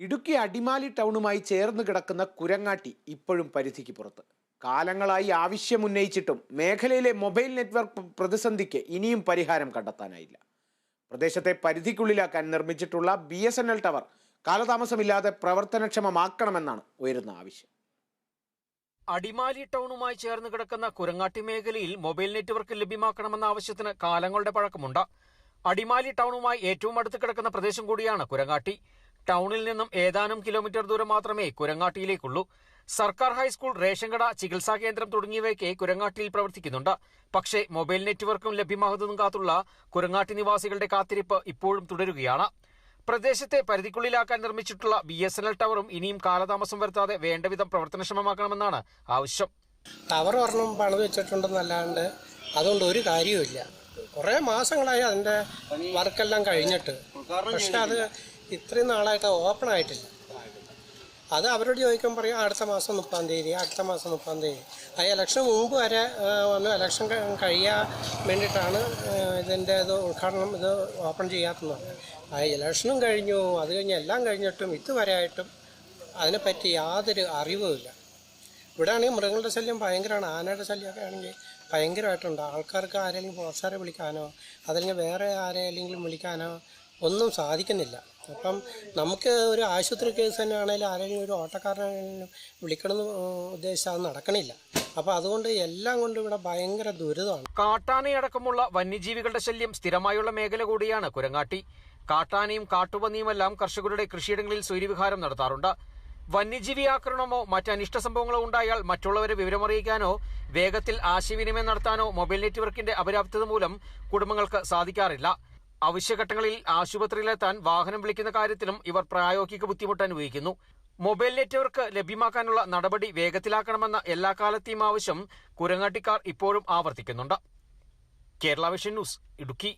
ഇടുക്കി അടിമാലി ടൗണുമായി ചേർന്ന് കിടക്കുന്ന കുരങ്ങാട്ടി ഇപ്പോഴും പരിധിക്ക് പുറത്ത്. കാലങ്ങളായി ആവശ്യമുന്നയിച്ചിട്ടും മേഖലയിലെ മൊബൈൽ നെറ്റ്വർക്ക് പ്രതിസന്ധിക്ക് ഇനിയും പരിഹാരം കണ്ടെത്താനായില്ല. പ്രദേശത്തെ പരിധിക്കുള്ളിലാക്കാൻ നിർമ്മിച്ചിട്ടുള്ള B S N L tower കാലതാമസമില്ലാതെ പ്രവർത്തനക്ഷമമാക്കണമെന്നാണ് ഉയരുന്ന ആവശ്യം. അടിമാലി ടൗണുമായി ചേർന്ന് കിടക്കുന്ന കുരങ്ങാട്ടി മേഖലയിൽ മൊബൈൽ നെറ്റ്വർക്ക് ലഭ്യമാക്കണമെന്ന ആവശ്യത്തിന് കാലങ്ങളുടെ പഴക്കമുണ്ട്. അടിമാലി ടൗണുമായി ഏറ്റവും അടുത്ത് കിടക്കുന്ന പ്രദേശം കൂടിയാണ് കുരങ്ങാട്ടി. ടൗണിൽ നിന്നും ഏതാനും കിലോമീറ്റർ ദൂരം മാത്രമേ കുരങ്ങാട്ടിയിലേക്കുള്ളൂ. സർക്കാർ ഹൈസ്കൂൾ റേഷൻ കട ചികിത്സാ കേന്ദ്രം തുടങ്ങിയവയൊക്കെ കുരങ്ങാട്ടിയിൽ പ്രവർത്തിക്കുന്നുണ്ട്. പക്ഷേ മൊബൈൽ നെറ്റ്വർക്കും ലഭ്യമാകുന്നതും കാത്തുള്ള കുരങ്ങാട്ടി നിവാസികളുടെ കാത്തിരിപ്പ് ഇപ്പോഴും തുടരുകയാണ്. പ്രദേശത്തെ പരിധിക്കുള്ളിലാക്കാൻ നിർമ്മിച്ചിട്ടുള്ള ബി എസ് എൻ എൽ ടവറും ഇനിയും കാലതാമസം വരുത്താതെ വേണ്ടവിധം പ്രവർത്തനക്ഷമമാക്കണമെന്നാണ് ആവശ്യം. ടവർ ഒരെണ്ണം പണിത് വെച്ചിട്ടുണ്ടെന്നല്ലാണ്ട് അതുകൊണ്ട് ഒരു കാര്യവുമില്ല. കുറേ മാസങ്ങളായി അതിന്റെ വർക്കെല്ലാം കഴിഞ്ഞിട്ട്. പക്ഷെ അത് ഇത്രയും നാളായിട്ട് ഓപ്പൺ ആയിട്ടില്ല. അത് അവരോട് ചോദിക്കാൻ പറയും അടുത്ത മാസം മുപ്പാം തീയതി അടുത്ത മാസം മുപ്പാം തീയതി. ആ ഇലക്ഷൻ മുമ്പ് വരെ വന്ന്. ഇലക്ഷൻ കഴിയാൻ വേണ്ടിയിട്ടാണ് ഇതിന്റെ ഇത് ഉദ്ഘാടനം ഇത് ഓപ്പൺ ചെയ്യാത്തത്. ആ ഇലക്ഷനും കഴിഞ്ഞു. അത് കഴിഞ്ഞ് എല്ലാം കഴിഞ്ഞിട്ടും ഇതുവരെ ആയിട്ടും അതിനെപ്പറ്റി യാതൊരു അറിവുമില്ല ഇവിടെ ആണെങ്കിൽ മൃഗങ്ങളുടെ ശല്യം ഭയങ്കരമാണ്. ആനയുടെ ശല്യമൊക്കെ ആണെങ്കിൽ ഭയങ്കരമായിട്ടുണ്ട്. ആൾക്കാർക്ക് ആരെങ്കിലും പോസാരെ വിളിക്കാനോ അതല്ലെങ്കിൽ വേറെ ആരെയെങ്കിലും വിളിക്കാനോ ഒന്നും സാധിക്കുന്നില്ല. അപ്പം നമുക്ക് ഒരു ആശുപത്രി കേസ് തന്നെ ആണെങ്കിലും ആരെങ്കിലും ഒരു ഓട്ടക്കാരനാണെങ്കിലും വിളിക്കണമെന്ന് ഉദ്ദേശിച്ചാൽ അത് നടക്കണില്ല. അപ്പോൾ അതുകൊണ്ട് എല്ലാം കൊണ്ടും ഇവിടെ ഭയങ്കര ദുരിതമാണ്. കാട്ടാനയടക്കമുള്ള വന്യജീവികളുടെ ശല്യം സ്ഥിരമായുള്ള മേഖല കൂടിയാണ് കുരങ്ങാട്ടി. കാട്ടാനയും കാട്ടുപന്നിയുമെല്ലാം കർഷകരുടെ കൃഷിയിടങ്ങളിൽ സൂര്യവിഹാരം നടത്താറുണ്ട്. വന്യജീവി ആക്രമണമോ മറ്റ് അനിഷ്ട സംഭവങ്ങളോ ഉണ്ടായാൽ മറ്റുള്ളവരെ വിവരമറിയിക്കാനോ വേഗത്തിൽ ആശയവിനിമയം നടത്താനോ മൊബൈൽ നെറ്റ്വർക്കിന്റെ അപര്യാപ്തത മൂലം കുടുംബങ്ങൾക്ക് സാധിക്കാറില്ല. അവശ്യഘട്ടങ്ങളിൽ ആശുപത്രിയിലെത്താൻ വാഹനം വിളിക്കുന്ന കാര്യത്തിലും ഇവർ പ്രായോഗിക ബുദ്ധിമുട്ട് അനുഭവിക്കുന്നു. മൊബൈൽ നെറ്റ്വർക്ക് ലഭ്യമാക്കാനുള്ള നടപടി വേഗത്തിലാക്കണമെന്ന എല്ലാ കാലത്തെയും ആവശ്യം കുരങ്ങാട്ടിക്കാർ ഇപ്പോഴും ആവർത്തിക്കുന്നുണ്ട്. Kerala vision news Idukki.